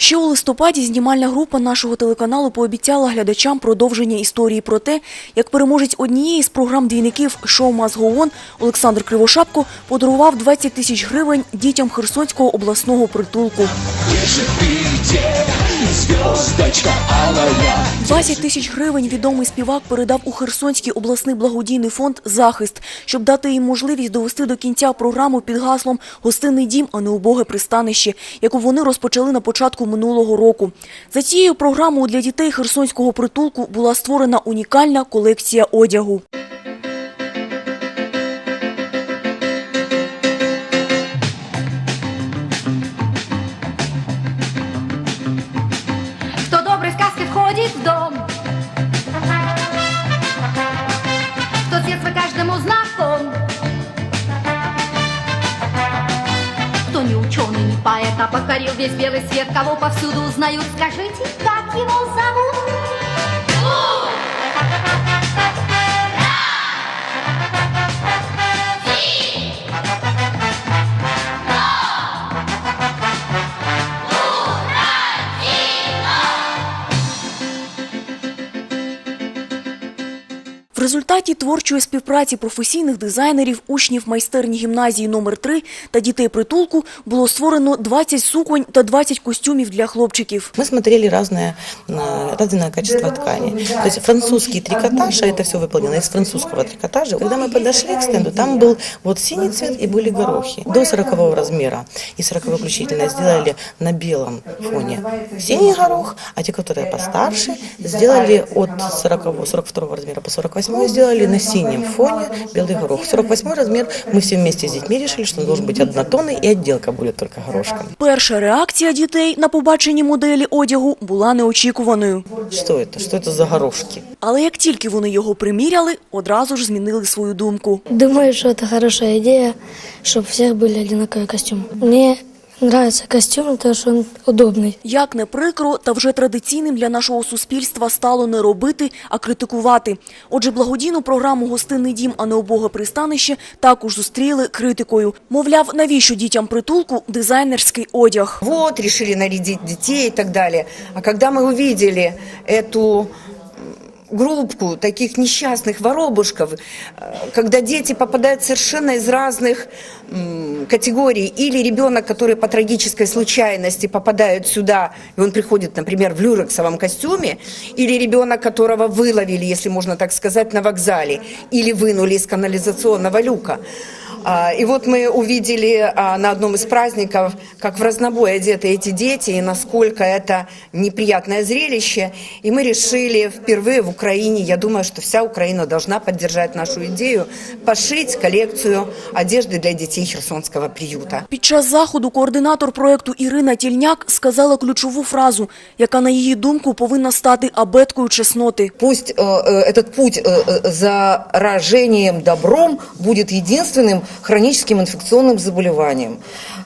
Ще у листопаді знімальна група нашого телеканалу пообіцяла глядачам продовження історії про те, як переможець однієї з програм двійників шоу «Мас Гоон» Олександр Кривошапко подарував 20 тисяч гривень дітям Херсонського обласного притулку. 20 тисяч гривень відомий співак передав у Херсонський обласний благодійний фонд «Захист», щоб дати їм можливість довести до кінця програму під гаслом «Гостинний дім, а не убоге пристанище», яку вони розпочали на початку минулого року. За цією програмою для дітей Херсонського притулку була створена унікальна колекція одягу. Хто добре сказки входить в ученый, не поэт, а покорил весь белый свет Кого повсюду узнают, скажите, как его зовут? В результаті творчої співпраці професійних дизайнерів, учнів майстерні гімназії номер 3 та дітей притулку було створено 20 суконь та 20 костюмів для хлопчиків. Мы смотрели разное, а, разное качество ткани. То есть французский трикотаж, а это все выполнено из французского трикотажа. Когда мы подошли к стенду, там был вот синий цвет и были горохи. До 40 размера и 40 включительно сделали на белом фоне синий горох, а те, которые постарше, сделали от 40, 42 размера по 48 сделали на синем фоне белый горох. 48 размер мы все вместе с детьми решили, что он должен быть однотонный и отделка будет только горошком. Перша реакція дітей на побаченні моделі одягу була неочікуваною. Что это? Что это за горошки? Але як тільки вони його приміряли, одразу ж змінили свою думку. Думаю, что это хорошая идея, чтобы у всех были одинаковые костюмы. Мне нравится костюм, потому что он удобный. Як не прикро, та вже традиційним для нашого суспільства стало не робити, а критикувати. Отже, благодійну програму «Гостинний дім, а не убоге пристанище» також зустріли критикою. Мовляв, навіщо дітям притулку дизайнерський одяг? вот, решили нарядить детей и так далее. А когда мы увидели эту м, группку таких несчастных воробушков, э, когда дети попадают совершенно из разных м, категорий, или ребенок, который по трагической случайности попадает сюда, и он приходит, например, в люрексовом костюме, или ребенок, которого выловили, если можно так сказать, на вокзале, или вынули из канализационного люка. А, И вот мы увидели а, на одном из праздников, как в разнобой одеты эти дети, и насколько это неприятное зрелище. И мы решили впервые в Украине, я думаю, что вся Украина должна поддержать нашу идею, пошить коллекцию одежды для детей Херсонского приюта. Під час заходу координатор проєкту Ірина Тільняк сказала ключову фразу, яка, на її думку, повинна стати абеткою чесноти. Пусть э, э, этот путь э, э, заражением добром будет единственным хроническим инфекционным заболеванием.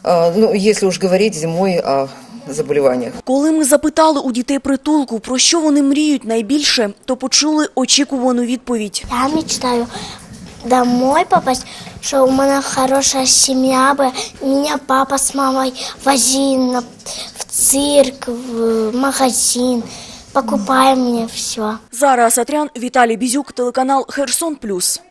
Э, ну, если уж говорить зимой о заболеваниях. Коли ми запитали у дітей притулку, про що вони мріють найбільше, то почули очікувану відповідь. Я мечтаю домой попасть, что у меня хорошая семья бы, меня папа с мамой возили на, в цирк, в магазин, покупай мне все. Зара Асатрян, Віталій Бізюк, телеканал Херсон Плюс.